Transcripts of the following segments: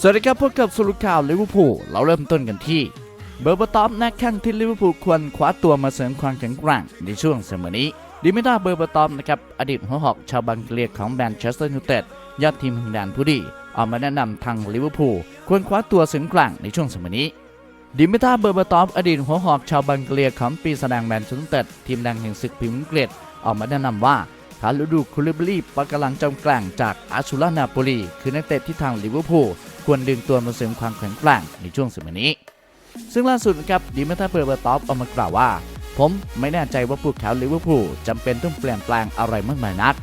สวัสดีครับพบกับสรุปข่าวลิเวอร์พูลเราเริ่มต้นกันที่ เบอร์เบอตอฟนักแข่งที่ลิเวอร์พูลควรคว้าตัวมาเสริมความแข็งแกร่งในช่วงเสมอนี้ดิมิตาเบอร์เบอตอฟนะครับอดีตหัวหอกชาวบังเกลียของแมนเชสเตอร์ยูไนเต็ดยอดทีมแห่งแดนผู้ดีออกมาแนะนำทางลิเวอร์พูลควรคว้าตัวเสริมแกร่งในช่วงเสมอนี้ดิมิตาเบอร์เบอตอฟอดีตหัวหอกชาวบังเกลียของปีแสดงแมนเชสเตอร์ยูไนเต็ดทีมแดงแห่งศึกพรีเมียร์อังกฤษออกมาแนะนำว่าคาร์ลูดูคูลิบลีปะกำลังจอมแกร่งจากอาชูรานาโปลีคือนักเตะที่ทางลิเวอร์พูล ควรดึงตัวมาเสริมความแข็งแกร่งในช่วงสมัยนี้ ซึ่งล่าสุดครับดิมิตาเบอร์เบอร์ตอฟออกมากล่าวว่า ผมไม่แน่ใจว่าพวกเขาลิเวอร์พูลจำเป็นต้องเปลี่ยนแปลงอะไรมากมายนัก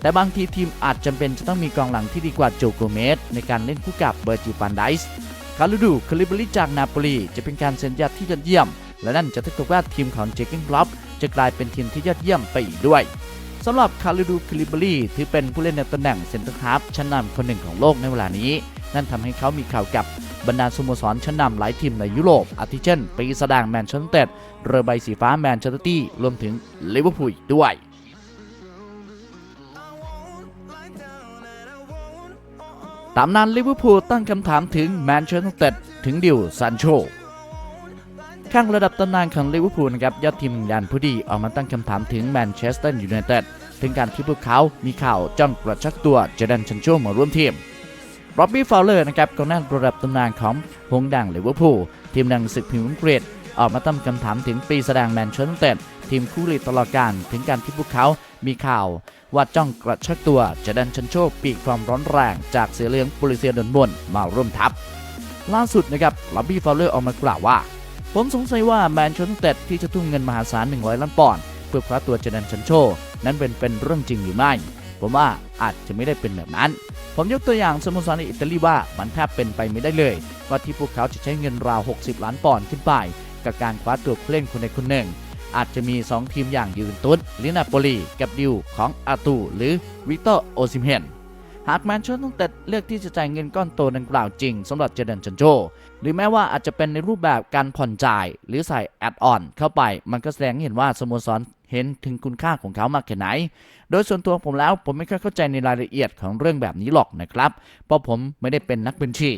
แต่บางทีทีมอาจจำเป็นจะต้องมีกองหลังที่ดีกว่าโจโกเมสในการเล่นคู่กับเบอร์จิฟันไดส์คาลูดูคาลิบลีจากนาโปลีจะเป็นการเซ็นยัดที่ยอดเยี่ยม และนั่นจะเท่ากับว่าทีมของเจคกิงบล็อปจะกลายเป็นทีมที่ยอดเยี่ยมไปอีกด้วยสำหรับคาลูดูคาลิบลีถือเป็นผู้เล่นในตำแหน่งเซนเตอร์ฮาร์ฟชั้นนำคนหนึ่งของโลกในเวลานี้ นั่นทำให้เขามีข่าวกับบรรดาสโมสรชั้นนำหลายทีมในยุโรป อาทิเช่นปีแสดงแมนเชสเตอร์เรือใบสีฟ้าแมนเชสเตอร์ตี้รวมถึงลิเวอร์พูลด้วยตามนั้นลิเวอร์พูลตั้งคำถามถึงแมนเชสเตอร์ถึงดิวซันโชข้างระดับตำนานของลิเวอร์พูลนะครับยอดทีมยันผู้ดีออกมาตั้งคำถามถึงแมนเชสเตอร์ยูไนเต็ดถึงการที่พวกเขามีข่าวจ้องกระชักตัวเจดันชันโชมาร่วมทีม ร็อบบี้ฟาวเลอร์นะครับกองหน้าระดับตำนานของหงดังลิเวอร์พูลทีมดังศึกพรีเมียร์อังกฤษออกมาตั้งคำถามถึงปีแสดงแมนเชสเตอร์ทีมคู่ลีตลอดการถึงการที่พวกเขามีข่าว ว่าจ้องกระชักตัวเจดันชันโชปีกความร้อนแรง จากเสือเหลืองปุริเซียดนบนมาร่วมทัพ ล่าสุดนะครับล็อบบี้ฟาวเลอร์ออกมากล่าวว่า ผมสงสัยว่าแมนเชสเตอร์ที่จะทุ่มเงินมหาศาล100ล้านปอนด์เพื่อคว้าตัวเจดันชันโช นั้นเป็นเป็นเรื่องจริงหรือไม่ ผมว่าอาจจะไม่ได้เป็นแบบนั้น ผมยกตัวอย่างสโมสรในอิตาลีว่ามันแทบเป็นไปไม่ได้เลย ว่าที่พวกเขาจะใช้เงินราว 60 ล้านปอนด์ขึ้นไป กับการคว้าตัวผู้เล่นคนใดคนหนึ่ง อาจจะมี 2 ทีมอย่างยูเวนตุสหรือนาโปลีกับดิวของอาตูหรือวิกเตอร์โอซิมเฮนหากแมนเชสเตอร์ยูไนเต็ดเลือกที่จะจ่ายเงินก้อนโตดังกล่าวจริงสำหรับเจเดนชันโชหรือแม้ว่าอาจจะเป็นในรูปแบบการผ่อนจ่าย หรือใส่แอดออนเข้าไป มันก็แสดงให้เห็นว่าสโมสรเห็นถึงคุณค่าของเขามากแค่ไหน โดยส่วนตัวผมแล้วผมไม่ค่อยเข้าใจในรายละเอียดของเรื่องแบบนี้หรอกนะครับ เพราะผมไม่ได้เป็นนักบัญชี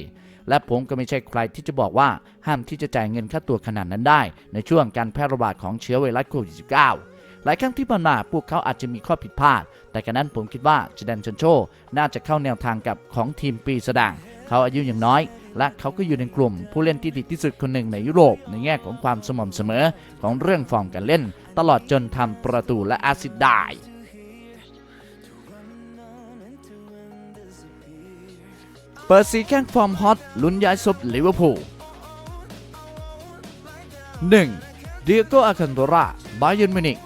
และผมก็ไม่ใช่ใครที่จะบอกว่าห้ามที่จะจ่ายเงินค่าตัวขนาดนั้นได้ ในช่วงการแพร่ระบาดของเชื้อไวรัสโควิด -19 หลายครั้งที่ผ่านมาพวกเขาอาจจะมีข้อผิดพลาด แต่การนั้นผมคิดว่าเจแดนชันโช น่าจะเข้าแนวทางกับของทีมปีสดงเขาอายุอย่างน้อย และเขาก็อยู่ในกลุ่ม ผู้เล่นที่ดีที่สุดคนหนึ่งในยุโรป ในแง่ของความสม่ำเสมอของเรื่องฟอร์มการเล่น ตลอดจนทำประตูและอสซิสต์ได้ เปิดสีแข้งฟอร์มฮอตลุ้นย้ายซบลิเวอร์พูล 1. เดียโกอาคันโดราบาเยนมินิก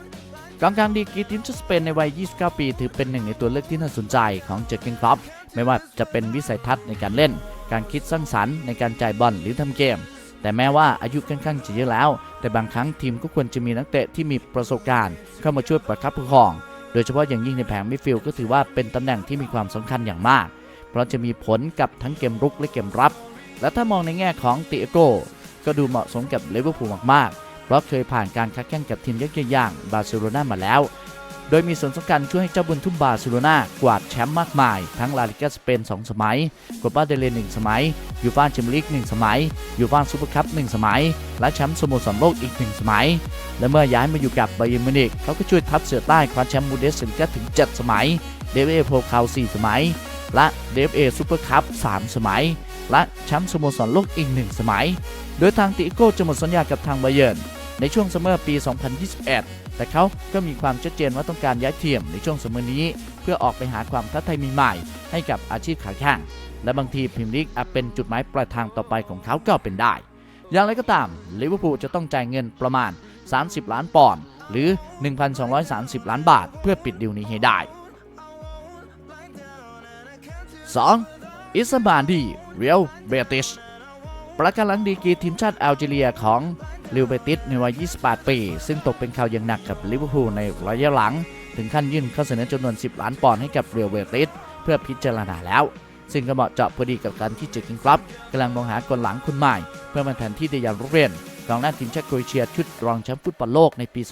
กองกลางดีกีทีมชาติสเปนในวัย 29 ปี ถือเป็นหนึ่งในตัวเลือกที่น่าสนใจของเจอร์เกนครอปไม่ว่าจะเป็นวิสัยทัศน์ในการเล่น การคิดสร้างสรรค์ในการจ่ายบอลหรือทำเกม แต่แม้ว่าอายุค่อนข้างจะเยอะแล้ว แต่บางครั้งทีมก็ควรจะมีนักเตะที่มีประสบการณ์ เข้ามาช่วยประคับประคอง โดยเฉพาะอย่างยิ่งในแผงมิดฟิลด์ก็ถือว่าเป็นตำแหน่งที่มีความสำคัญอย่างมาก เพราะจะมีผลกับทั้งเกมรุกและเกมรับ และถ้ามองในแง่ของติเอโกก็ดูเหมาะสมกับลิเวอร์พูลมากๆ เพราะเคยผ่านการคัดแข่งกับทีมยักษ์ใหญ่อย่างบาร์เซโลนามาแล้ว โดยมีส่วนสำคัญช่วยให้เจ้าบุญทุ่มบาร์เซโลนากวาดแชมป์มากมาย ทั้งลาลิกาสเปน 2 สมัยโคปาเดเลน1สมัย ยูฟ่าแชมเปี้ยนลีก1สมัย ยูฟ่าซูเปอร์คัพ1สมัย และแชมป์สโมสรโลกอีก 1 สมัย และเมื่อย้ายมาอยู่กับไบเยร์นมิวนิกเขาก็ช่วยทัพเสือใต้คว้าแชมป์บูเดสลิกาถึง 7 สมัย เดฟเอโพคาว4สมัย และเดฟเอซูเปอร์คัพ3สมัย และแชมป์สโมสรโลกอีก 1 สมัย โดยทางติโก้จะหมดสัญญากับทางไบเยิร์นในช่วงซัมเมอร์ปี 2021 แต่เขาก็มีความชัดเจนว่าต้องการย้ายทีมในช่วงซัมเมอร์นี้ เพื่อออกไปหาความท้าทายใหม่ๆให้กับอาชีพขาแข้งและบางทีพรีเมียร์ลีกอาจเป็นจุดหมายปลายทางต่อไปของเขาก็เป็นได้ อย่างไรก็ตามลิเวอร์พูลจะต้องจ่ายเงินประมาณ 30 ล้านปอนด์หรือ 1,230 ล้านบาท เพื่อปิดดีลนี้ให้ได้ 2. อิสบานดีเรียลเบติชประกันหลังดีกรีทีมชาติแอลจีเรียของลิวเบติสในวัย 28 ปี ซึ่งตกเป็นข่าวอย่างหนักกับลิเวอร์พูลในระยะหลัง ถึงขั้นยื่นข้อเสนอจำนวน 10 ล้านปอนด์ให้กับเรียวเบติสเพื่อพิจารณาแล้ว ซึ่งก็เหมาะเจาะพอดีกับการที่เจอกิงครับกำลังมองหากองหลังคนใหม่ เพื่อมาแทนที่เดียนรุเรนกองหน้าทีมชาติโครเอเชียชุดรองแชมป์ฟุตบอลโลกในปี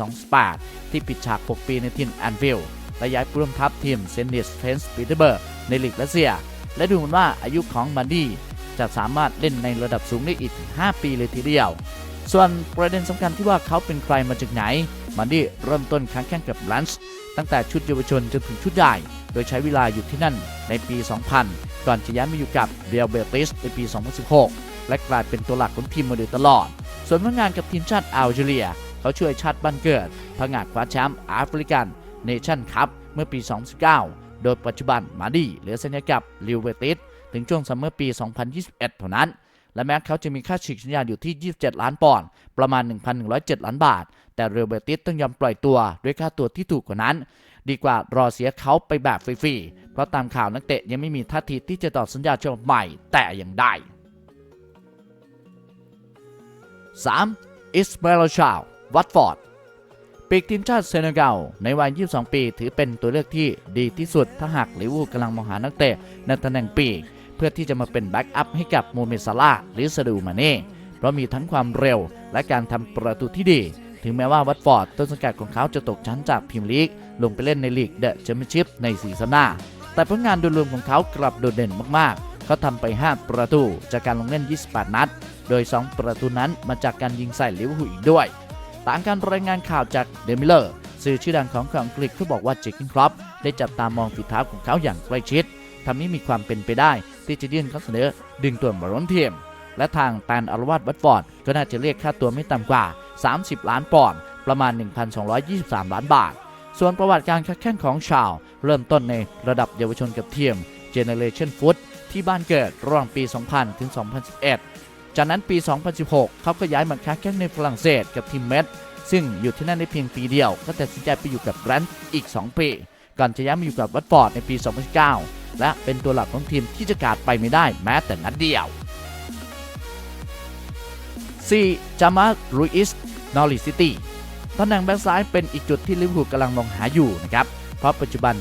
2018ที่ปิดฉาก 6 ปีในทีมแอนฟิลด์และย้ายผู้ร่วมทัพทีมเซนนิสเทนส์ปีเตอร์เบิร์กในลีกรัสเซีย และดูเหมือนว่าอายุของมันดี้จะสามารถเล่นในระดับสูงได้อีก 5 ปีเลยทีเดียว ส่วนประเด็นสำคัญที่ว่าเขาเป็นใครมาจากไหนมันดี้เริ่มต้นค้างแข่งกับลันส์ตั้งแต่ชุดเยาวชนจนถึงชุดใหญ่ โดยใช้เวลาอยู่ที่นั่นในปี 2000 ก่อนจะย้ายมาอยู่กับเรียลเบติสในปี 2016 และกลายเป็นตัวหลักของทีมมาโดยตลอด ส่วนผลงานกับทีมชาติอัลจีเรีย เขาช่วยชาติบ้านเกิดผงาดคว้าแชมป์แอฟริกันเนชั่นคัพเมื่อปี 2019 โดยปัจจุบันมาดีเหลือสัญญากับลิวเวติสถึงช่วงซัมเมอร์ปี 2021 เท่านั้น และแม้เขาจะมีค่าฉีกสัญญาอยู่ที่ 27 ล้านปอนด์ประมาณ 1,107 ล้านบาท แต่เรอัลเบติสต้องยอมปล่อยตัวด้วยค่าตัวที่ถูกกว่านั้น ดีกว่ารอเสียเขาไปแบบฟรีๆเพราะตามข่าวนักเตะยังไม่มีท่าทีที่จะต่อสัญญาฉบับใหม่แต่อย่างใด 3. อิสมาเอลชาววัตฟอร์ด ปีกทีมชาติเซเนกัลในวัย 22 ปี ถือเป็นตัวเลือกที่ดีที่สุด ถ้าหากลิเวอร์พูลกำลังมองหานักเตะในตำแหน่งปีก เพื่อที่จะมาเป็นแบ็กอัพให้กับโมเมซาลาหรือซาดูมาเน่เพราะมีทั้งความเร็วและการทำประตูที่ดี ถึงแม้ว่าวัตฟอร์ดต้นสังกัดของเขาจะตกชั้นจากพรีเมียร์ลีก ลงไปเล่นในลีกเดอะแชมเปี้ยนชิพในซีซั่นหน้า แต่ผลงานโดยรวมของเขากลับโดดเด่นมากๆ เขาทำไป 5 ประตูจากการลงเล่น 28 นัด โดย 2 ประตูนั้นมาจากการยิงใส่ลิเวอร์พูลอีกด้วย ตามการรายงานข่าวจากเดมิเลอร์สื่อชื่อดังของอังกฤษเขาบอกว่าเจคินครอปได้จับตามองฝีเท้าของเขาอย่างใกล้ชิดทำให้มีความเป็นไปได้ ที่จะยื่นข้อเสนอดึงตัวมาร้นทีม และทางแตนอารวาดวัตฟอร์ดก็น่าจะเรียกค่าตัวไม่ต่ำกว่า 30 ล้านปอนด์ประมาณ 1,223 ล้านบาท ส่วนประวัติการค้าแข่งของชาว เริ่มต้นในระดับเยาวชนกับทีม Generation Foot ที่บ้านเกิดระหว่างปี 2000 ถึง 2011 จากนั้นปี 2016 เขาก็ย้ายมาค้าแข่งในฝรั่งเศสกับทีมเมดซึ่งอยู่ที่นั่นได้เพียงปีเดียว ก็ตัดสินใจไปอยู่กับแรนด์อีก 2 ปี ก่อนจะย้ายมาอยู่กับวัตฟอร์ดในปี 2019 และเป็นตัวหลักของทีมที่จะขาดไปไม่ได้แม้แต่นัดเดียว 4. จามารูอิสนอริซิตี้ตำแหน่งแบ็กซ้ายเป็นอีกจุดที่ลิเวอร์พูลกำลังมองหาอยู่นะครับ เพราะปัจจุบัน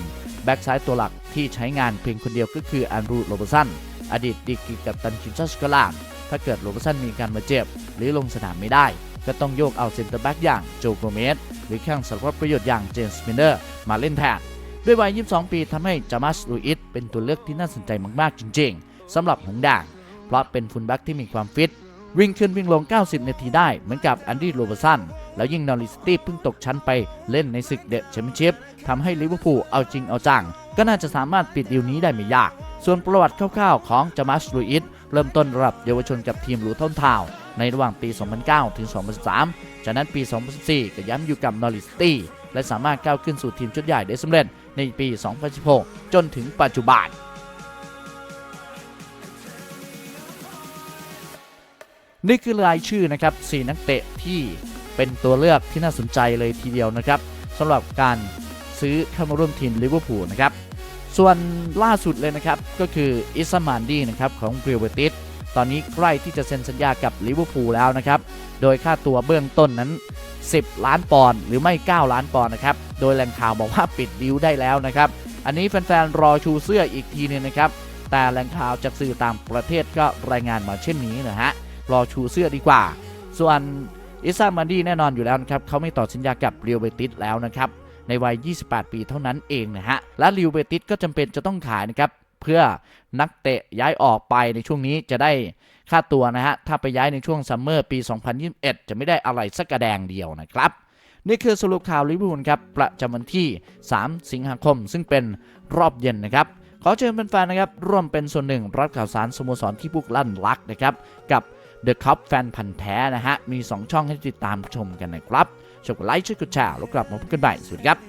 แบ็กซ้ายตัวหลักที่ใช้งานเพียงคนเดียวก็คืออันรูโรบสันอดีตดีกรีกัปตันทีมชาสกลนด์ ถ้าเกิดโรบสันมีการมาเจ็บ หรือลงสนามไม่ได้ ก็ต้องโยกเอาเซนเตอร์แบ็กอย่างโจโกเมสหรือแข้งสารพัดประโยชน์อย่างเจมส์มินเนอร์มาเล่นแทนด้วยวัย 22 ปีทำให้จามัสลูอิสเป็นตัวเลือกที่น่าสนใจมากๆจริงๆสำหรับหงด่าง เพราะเป็นฟุลแบ็กที่มีความฟิตวิ่งขึ้นวิ่งลง 90 นาทีได้ เหมือนกับแอนดี้โรเบสัน แล้วยิ่งนอริสตี้เพิ่งตกชั้นไปเล่นในศึกเดอะแชมเปี้ยนชิพทำให้ลิเวอร์พูลเอาจริงเอาจัง ก็น่าจะสามารถปิดดีลนี้ได้ไม่ยาก ส่วนประวัติคร่าวๆของจามัสลูอิส เริ่มต้นรับเยาวชนกับทีมหลูทอนทาวในระหว่างปี 2009 ถึง 2013 จากนั้นปี 2014 ก็ย้ำอยู่กับนอริสตี้และสามารถก้าวขึ้นสู่ทีมชุดใหญ่ได้สำเร็จในปี 2016 จนถึงปัจจุบันนี่คือรายชื่อนะครับ 4 นักเตะที่เป็นตัวเลือกที่น่าสนใจเลยทีเดียวนะครับสำหรับการซื้อเข้ามาร่วมทีมลิเวอร์พูลนะครับ ส่วนล่าสุดเลยนะครับ ก็คืออิสมานดีนะครับของเบรเวติสตอนนี้ใกล้ที่จะเซ็นสัญญากับลิเวอร์พูลแล้วนะครับ โดยค่าตัวเบื้องต้นนั้น 10 ล้านปอนด์หรือไม่ 9 ล้านปอนด์นะครับ โดยแหล่งข่าวบอกว่าปิดดีลได้แล้วนะครับ อันนี้แฟนๆรอชูเสื้ออีกทีนึงนะครับ แต่แหล่งข่าวจากสื่อต่างประเทศก็รายงานมาเช่นนี้นะฮะ รอชูเสื้อดีกว่า ส่วนอิซามันดี้แน่นอนอยู่แล้วนะครับ เขาไม่ต่อสัญญากับเรียวเบติสแล้วนะครับ ในวัย 28 ปีเท่านั้นเองนะฮะ และริวเบติสก็จำเป็นจะต้องขายนะครับเพื่อนักเตะย้ายออกไปในช่วงนี้จะได้ค่าตัวนะฮะ ถ้าไปย้ายในช่วงซัมเมอร์ปี 2021 จะไม่ได้อะไรสักกระแดงเดียวนะครับ นี่คือสรุปข่าวลิเวอร์พูลครับประจำวันที่ 3 สิงหาคม ซึ่งเป็นรอบเย็นนะครับ ขอเชิญแฟนๆนะครับร่วมเป็นส่วนหนึ่งรับข่าวสารสโมสรที่พวกลั่นรักนะครับ กับ The Cup แฟนพันธ์แท้นะฮะ มี 2 ช่องให้ติดตามชมกันนะครับ ชมกดไลค์ช่วยกดแชร์แล้วกลับมาพบกันใหม่สวัสดีครับ